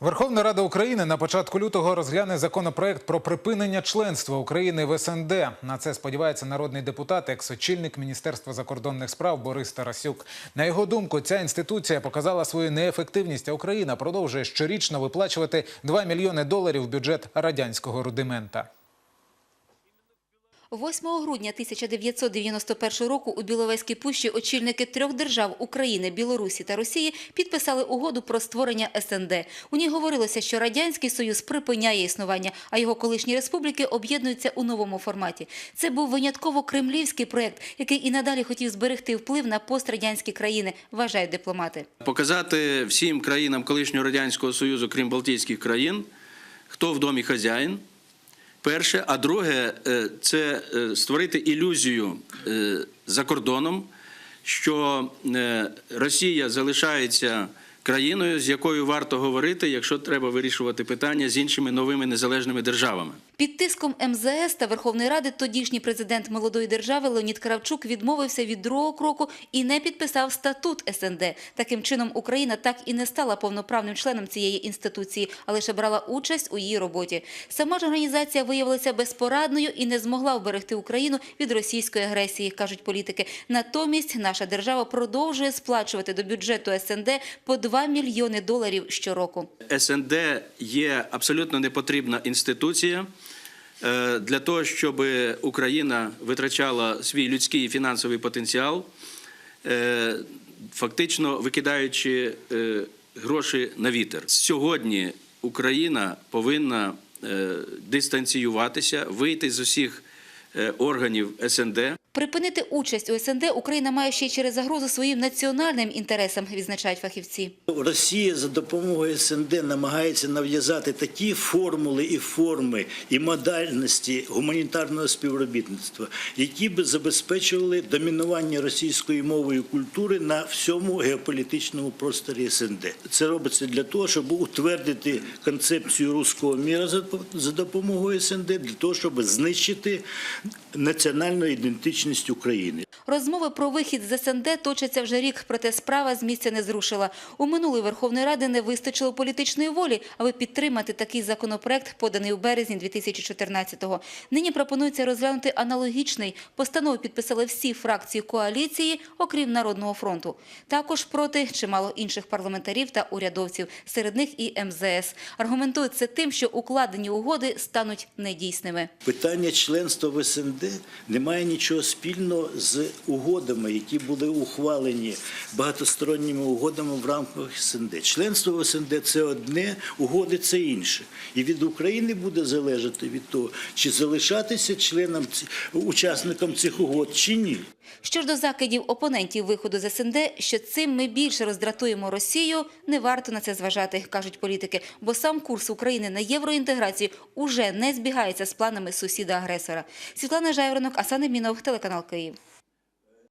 Верховна Рада України на початку лютого розгляне законопроект про припинення членства України в СНД. На це сподівається народний депутат, екс-очільник Міністерства закордонних справ Борис Тарасюк. На його думку, ця інституція показала свою неефективність, а Україна продовжує щорічно виплачувати 2 мільйони доларів в бюджет радянського рудимента. 8 грудня 1991 року у Біловезькій пущі очільники трьох держав України, Білорусі та Росії підписали угоду про створення СНД. У ній говорилося, що Радянський Союз припиняє існування, а його колишні республіки об'єднуються у новому форматі. Це був винятково кремлівський проект, який і надалі хотів зберегти вплив на пострадянські країни, вважають дипломати. Показати всім країнам колишнього радянського союзу, крім Балтійських країн, хто в домі хазяїн. Перше, а друге, е, це е, створити ілюзію е, за кордоном, що Росія залишається країною, з якою варто говорити, якщо треба вирішувати питання з іншими новими незалежними державами. Під тиском МЗС та Верховної Ради тодішній президент молодої держави Леонід Кравчук відмовився від другого кроку і не підписав статут СНД. Таким чином, Україна так і не стала повноправним членом цієї інституції, а лише брала участь у її роботі. Сама ж організація виявилася безпорадною і не змогла вберегти Україну від російської агресії, кажуть політики. Натомість наша держава продовжує сплачувати до бюджету СНД по 2 мільйони доларів щороку. СНД є абсолютно непотрібна інституція для того, щоб Україна витрачала свій людський і фінансовий потенціал, е, фактично викидаючи е, гроші на вітер. Сьогодні Україна повинна е, дистанціюватися, вийти з усіх е, органів СНД. Припинити участь у СНД Україна має ще й через загрозу своїм національним інтересам, відзначають фахівці. Росія за допомогою СНД намагається нав'язати такі формули і форми і модальності гуманітарного співробітництва, які б забезпечували домінування російської мови і культури на всьому геополітичному просторі СНД. Це робиться для того, щоб утвердити концепцію руського міра за допомогою СНД, для того, щоб знищити національну ідентичність України. Розмови про вихід з СНД точаться вже рік, проте справа з місця не зрушила. У минулої Верховної Ради не вистачило політичної волі, аби підтримати такий законопроект, поданий у березні 2014-го. Нині пропонується розглянути аналогічний. Постанову підписали всі фракції коаліції, окрім Народного фронту. Також проти чимало інших парламентарів та урядовців, серед них і МЗС. Аргументують це тим, що укладені угоди стануть недійсними. Питання членства в СНД не має нічого спільного з угодами, які були ухвалені багатосторонніми угодами в рамках СНД. Членство в СНД це одне, угоди це інше. І від України буде залежати від того, чи залишатися членом учасником цих угод, чи ні. Що ж до закидів опонентів виходу з СНД, що цим ми більше роздратуємо Росію, не варто на це зважати, кажуть політики, бо сам курс України на євроінтеграцію уже не збігається з планами сусіда-агресора. Світлана Жайворонок, Асан Емінов, телеканал Київ.